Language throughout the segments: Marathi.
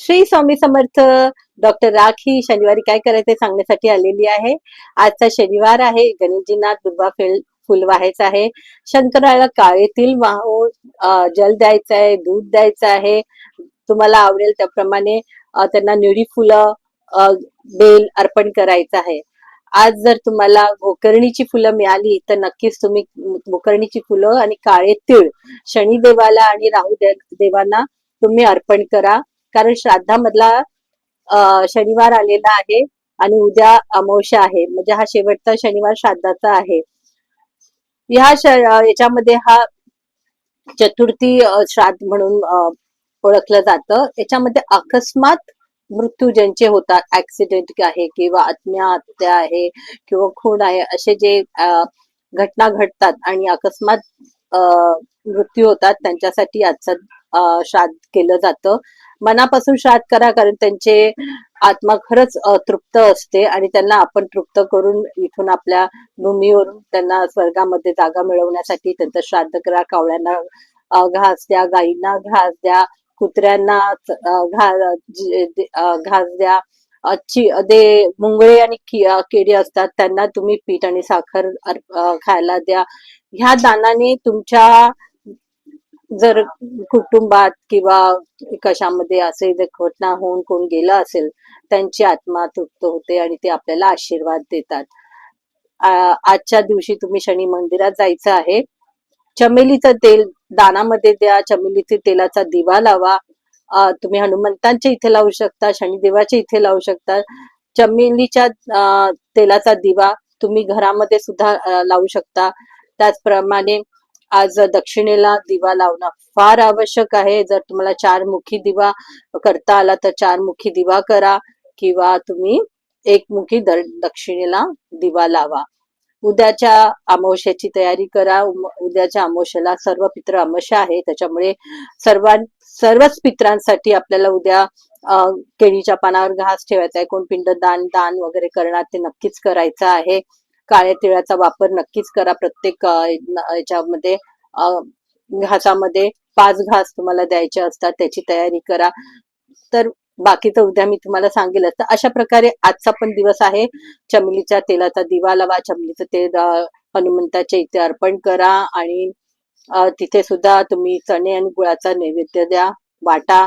श्री स्वामी समर्थ डॉक्टर राखी शनिवारी काय करायचं सांगण्यासाठी आलेली आहे. आजचा शनिवार आहे. गणेशजींना दुर्वा फेल फुल व्हायचं आहे. शंकराला काळे तिल वाहून जल द्यायचं आहे दूध द्यायचं आहे. तुम्हाला आवडेल त्याप्रमाणे त्यांना निळी फुलं बेल अर्पण करायचं आहे. आज जर तुम्हाला गोकर्णीची फुलं मिळाली तर नक्कीच तुम्ही गोकर्णीची फुलं आणि काळे तीळ शनिदेवाला आणि राहू देवांना तुम्ही अर्पण करा. कारण श्राद्धामधला शनिवार आलेला आहे आणि उद्या अमावस्या आहे. म्हणजे हा शेवटचा शनिवार श्राद्धाचा आहे. ह्या याच्यामध्ये हा चतुर्थी श्राद्ध म्हणून अं, ओळखलं जातं. याच्यामध्ये अकस्मात मृत्यू ज्यांचे होतात ऍक्सिडेंट आहे किंवा आत्महत्या आहे किंवा खून आहे असे जे घटना घडतात आणि अकस्मात मृत्यू होतात त्यांच्यासाठी आजचा श्राद्ध केलं जातं. मनापासून श्राद्ध करा कारण त्यांचे आत्मा खरंच तृप्त असते आणि त्यांना आपण तृप्त करून इथून आपल्या भूमीवरून त्यांना स्वर्गामध्ये जागा मिळवण्यासाठी त्यांचं श्राद्ध करा. कावळ्यांना घास द्या गायींना घास द्या कुत्र्यांना घा- घास द्या. ची- दे मुंगळे आणि केळी असतात त्यांना तुम्ही पीठ आणि साखर खायला द्या. ह्या दानाने तुमच्या जर कुटुंबात किंवा कशामध्ये असे घटना होऊन कोण गेलं असेल त्यांची आत्मा तृप्त होते आणि ते आपल्याला आशीर्वाद देतात. आजच्या दिवशी तुम्ही शनी मंदिरात जायचं आहे. चमेलीचं तेल दानामध्ये द्या चमेलीचे तेलाचा दिवा लावा. तुम्ही हनुमंतांच्या इथे लावू शकता शनिदेवाच्या इथे लावू शकता. चमेलीच्या अ, तेलाचा दिवा तुम्ही घरामध्ये सुद्धा लावू शकता. त्याचप्रमाणे आज दक्षिणेला दिवा लावणं फार आवश्यक आहे. जर तुम्हाला चार मुखी दिवा करता आला तर चार मुखी दिवा करा किंवा तुम्ही एक मुखी दक्षिणेला दिवा लावा. उद्याच्या अमावश्याची तयारी करा. उद्याच्या अमावश्याला सर्व पित्र अमावस्या आहे. त्याच्यामुळे सर्वां सर्वच पित्रांसाठी आपल्याला उद्या केळीच्या पानावर घास ठेवायचा आहे. कोण पिंड दान दान वगैरे करणार ते नक्कीच करायचं आहे. काळ्या तिळाचा वापर नक्कीच करा. प्रत्येक याच्यामध्ये घासामध्ये पाच घास तुम्हाला द्यायचे असतात त्याची तयारी करा. तर बाकीचं उद्या मी तुम्हाला सांगेलच. तर अशा प्रकारे आजचा पण दिवस आहे. चमेलीच्या तेलाचा दिवा लावा चमेलीचं तेल हनुमंताच्या इथे अर्पण करा आणि तिथे सुद्धा तुम्ही चणे आणि गुळाचा नैवेद्य द्या वाटा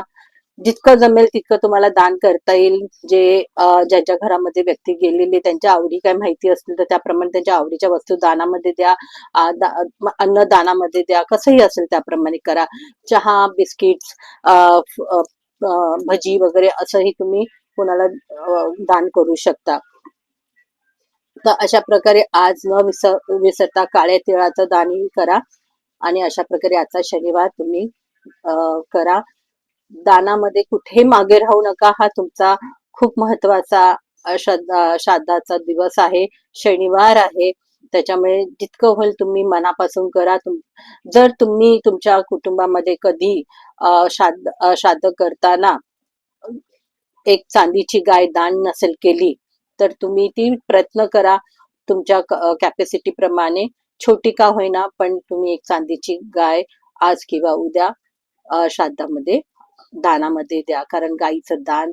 जितकं जमेल तितकं तुम्हाला दान करता येईल. जे ज्यांच्या घरामध्ये व्यक्ती गेलेले त्यांच्या आवडी काय माहिती असतील तर त्याप्रमाणे त्यांच्या आवडीच्या वस्तू दानामध्ये द्या. अन्न दानामध्ये द्या. कसंही असेल त्याप्रमाणे करा. चहा बिस्किट्स भजी वगैरे असंही तुम्ही कोणाला दान करू शकता. तर अशा प्रकारे आज न विसर विसरता काळ्या तिळाचं दानही करा. आणि अशा प्रकारे आजचा शनिवार तुम्ही करा. दानामध्ये कुठे मागे राहू नका. हा तुमचा खूप महत्त्वाचा श्रद्धा श्राद्धाचा दिवस आहे. शनिवार आहे. त्याच्यामुळे जितकं होईल तुम्ही मनापासून करा. तुम जर तुम्ही तुमच्या कुटुंबामध्ये कधी श्राद्ध श्राद्ध करताना एक चांदीची गाय दान नसेल केली तर तुम्ही ती प्रयत्न करा. तुमच्या कॅपॅसिटी प्रमाणे छोटी का होईना पण तुम्ही एक चांदीची गाय आज किंवा उद्या श्राद्धामध्ये दानामध्ये द्या. कारण गाईचं दान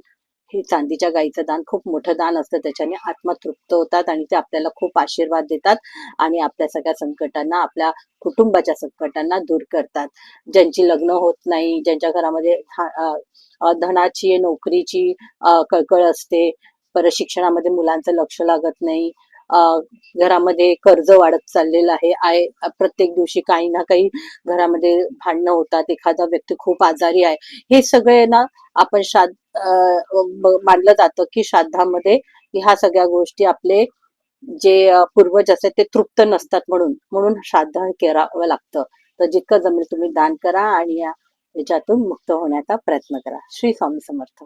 हे चांदीच्या गाईचं दान खूप मोठं दान असतं. त्याच्याने आत्मा तृप्त होतात आणि ते आपल्याला खूप आशीर्वाद देतात आणि आपल्या सगळ्या संकटांना आपल्या कुटुंबाच्या संकटांना दूर करतात. ज्यांची लग्न होत नाही ज्यांच्या घरामध्ये धनाची नोकरीची कळकळ असते परत शिक्षणामध्ये मुलांचं लक्ष लागत नाही घरामध्ये कर्ज वाढत चाललेलं आहे. आय प्रत्येक दिवशी काही ना काही घरामध्ये भांडणं होतात. एखादा व्यक्ती खूप आजारी आहे. हे सगळे ना आपण श्राद्ध मानलं जातं की श्राद्धामध्ये ह्या सगळ्या गोष्टी आपले जे पूर्वज असतात ते तृप्त नसतात म्हणून म्हणून श्राद्ध करावं लागतं. तर जितकं जमेल तुम्ही दान करा आणि या याच्यातून मुक्त होण्याचा प्रयत्न करा. श्री स्वामी समर्थ.